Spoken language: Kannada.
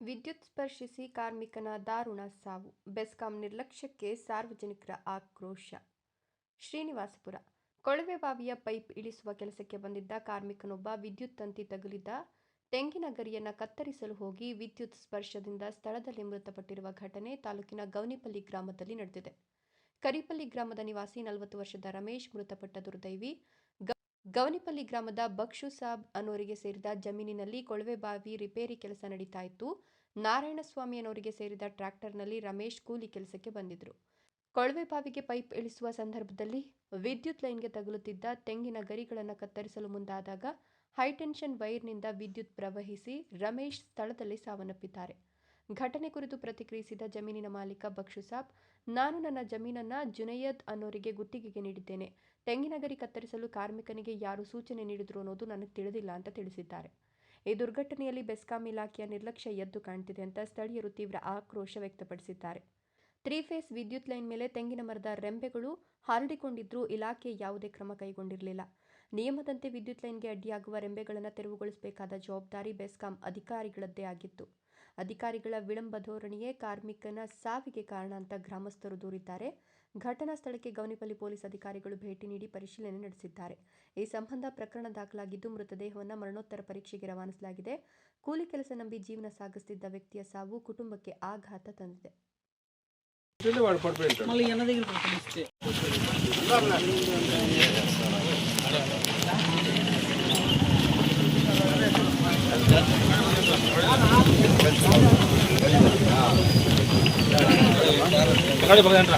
ವಿದ್ಯುತ್ ಸ್ಪರ್ಶಿಸಿ ಕಾರ್ಮಿಕನ ದಾರುಣ ಸಾವು. ಬೆಸ್ಕಾಂ ನಿರ್ಲಕ್ಷ್ಯಕ್ಕೆ ಸಾರ್ವಜನಿಕರ ಆಕ್ರೋಶ. ಶ್ರೀನಿವಾಸಪುರ. ಕೊಳವೆ ಬಾವಿಯ ಪೈಪ್ ಇಳಿಸುವ ಕೆಲಸಕ್ಕೆ ಬಂದಿದ್ದ ಕಾರ್ಮಿಕನೊಬ್ಬ ವಿದ್ಯುತ್ ತಂತಿ ತಗುಲಿದ ತೆಂಗಿನ ಗರಿಯನ್ನು ಕತ್ತರಿಸಲು ಹೋಗಿ ವಿದ್ಯುತ್ ಸ್ಪರ್ಶದಿಂದ ಸ್ಥಳದಲ್ಲಿ ಮೃತಪಟ್ಟಿರುವ ಘಟನೆ ತಾಲೂಕಿನ ಗೌನಿಪಲ್ಲಿ ಗ್ರಾಮದಲ್ಲಿ ನಡೆದಿದೆ. ಕರಿಪಲ್ಲಿ ಗ್ರಾಮದ ನಿವಾಸಿ ನಲವತ್ತು ವರ್ಷದ ರಮೇಶ್ ಮೃತಪಟ್ಟ ದುರ್ದೈವಿ. ಗ- ಗೌನಿಪಲ್ಲಿ ಗ್ರಾಮದ ಬಕ್ಷು ಸಾಬ್ ಅನ್ನೋರಿಗೆ ಸೇರಿದ ಜಮೀನಿನಲ್ಲಿ ಕೊಳವೆ ಬಾವಿ ರಿಪೇರಿ ಕೆಲಸ ನಡೀತಾ ಇತ್ತು. ನಾರಾಯಣಸ್ವಾಮಿ ಅನ್ನೋರಿಗೆ ಸೇರಿದ ಟ್ರ್ಯಾಕ್ಟರ್ನಲ್ಲಿ ರಮೇಶ್ ಕೂಲಿ ಕೆಲಸಕ್ಕೆ ಬಂದಿದ್ರು. ಕೊಳವೆ ಬಾವಿಗೆ ಪೈಪ್ ಇಳಿಸುವ ಸಂದರ್ಭದಲ್ಲಿ ವಿದ್ಯುತ್ ಲೈನ್ಗೆ ತಗುಲುತ್ತಿದ್ದ ತೆಂಗಿನ ಗರಿಗಳನ್ನು ಕತ್ತರಿಸಲು ಮುಂದಾದಾಗ ಹೈಟೆನ್ಷನ್ ವೈರ್ನಿಂದ ವಿದ್ಯುತ್ ಪ್ರವಹಿಸಿ ರಮೇಶ್ ಸ್ಥಳದಲ್ಲಿ ಸಾವನ್ನಪ್ಪಿದ್ದಾರೆ. ಘಟನೆ ಕುರಿತು ಪ್ರತಿಕ್ರಿಯಿಸಿದ ಜಮೀನಿನ ಮಾಲೀಕ ಬಕ್ಷು ಸಾಬ್, ನಾನು ನನ್ನ ಜಮೀನನ್ನ ಜುನೈಯದ್ ಅನ್ನೋರಿಗೆ ಗುತ್ತಿಗೆಗೆ ನೀಡಿದ್ದೇನೆ. ತೆಂಗಿನ ಗರಿ ಕತ್ತರಿಸಲು ಕಾರ್ಮಿಕನಿಗೆ ಯಾರು ಸೂಚನೆ ನೀಡಿದ್ರು ಅನ್ನೋದು ನನಗೆ ತಿಳಿದಿಲ್ಲ ಅಂತ ತಿಳಿಸಿದ್ದಾರೆ. ಈ ದುರ್ಘಟನೆಯಲ್ಲಿ ಬೆಸ್ಕಾಂ ಇಲಾಖೆಯ ನಿರ್ಲಕ್ಷ್ಯ ಎದ್ದು ಕಾಣ್ತಿದೆ ಅಂತ ಸ್ಥಳೀಯರು ತೀವ್ರ ಆಕ್ರೋಶ ವ್ಯಕ್ತಪಡಿಸಿದ್ದಾರೆ. ತ್ರೀ ಫೇಸ್ ವಿದ್ಯುತ್ ಲೈನ್ ಮೇಲೆ ತೆಂಗಿನ ಮರದ ರೆಂಬೆಗಳು ಹರಡಿಕೊಂಡಿದ್ರೂ ಇಲಾಖೆ ಯಾವುದೇ ಕ್ರಮ ಕೈಗೊಂಡಿರಲಿಲ್ಲ. ನಿಯಮದಂತೆ ವಿದ್ಯುತ್ ಲೈನ್ಗೆ ಅಡ್ಡಿಯಾಗುವ ರೆಂಬೆಗಳನ್ನು ತೆರವುಗೊಳಿಸಬೇಕಾದ ಜವಾಬ್ದಾರಿ ಬೆಸ್ಕಾಂ ಅಧಿಕಾರಿಗಳದ್ದೇ ಆಗಿತ್ತು. ಅಧಿಕಾರಿಗಳ ವಿಳಂಬ ಧೋರಣೆಯೇ ಕಾರ್ಮಿಕನ ಸಾವಿಗೆ ಕಾರಣ ಅಂತ ಗ್ರಾಮಸ್ಥರು ದೂರಿದ್ದಾರೆ. ಘಟನಾ ಸ್ಥಳಕ್ಕೆ ಗೌನಿಪಲ್ಲಿ ಪೊಲೀಸ್ ಅಧಿಕಾರಿಗಳು ಭೇಟಿ ನೀಡಿ ಪರಿಶೀಲನೆ ನಡೆಸಿದ್ದಾರೆ. ಈ ಸಂಬಂಧ ಪ್ರಕರಣ ದಾಖಲಾಗಿದ್ದು ಮೃತದೇಹವನ್ನು ಮರಣೋತ್ತರ ಪರೀಕ್ಷೆಗೆ ರವಾನಿಸಲಾಗಿದೆ. ಕೂಲಿ ಕೆಲಸ ನಂಬಿ ಜೀವನ ಸಾಗಿಸುತ್ತಿದ್ದ ವ್ಯಕ್ತಿಯ ಸಾವು ಕುಟುಂಬಕ್ಕೆ ಆಘಾತ ತಂದಿದೆ. ಕಡೆ ಬರೋದೇನ್ರ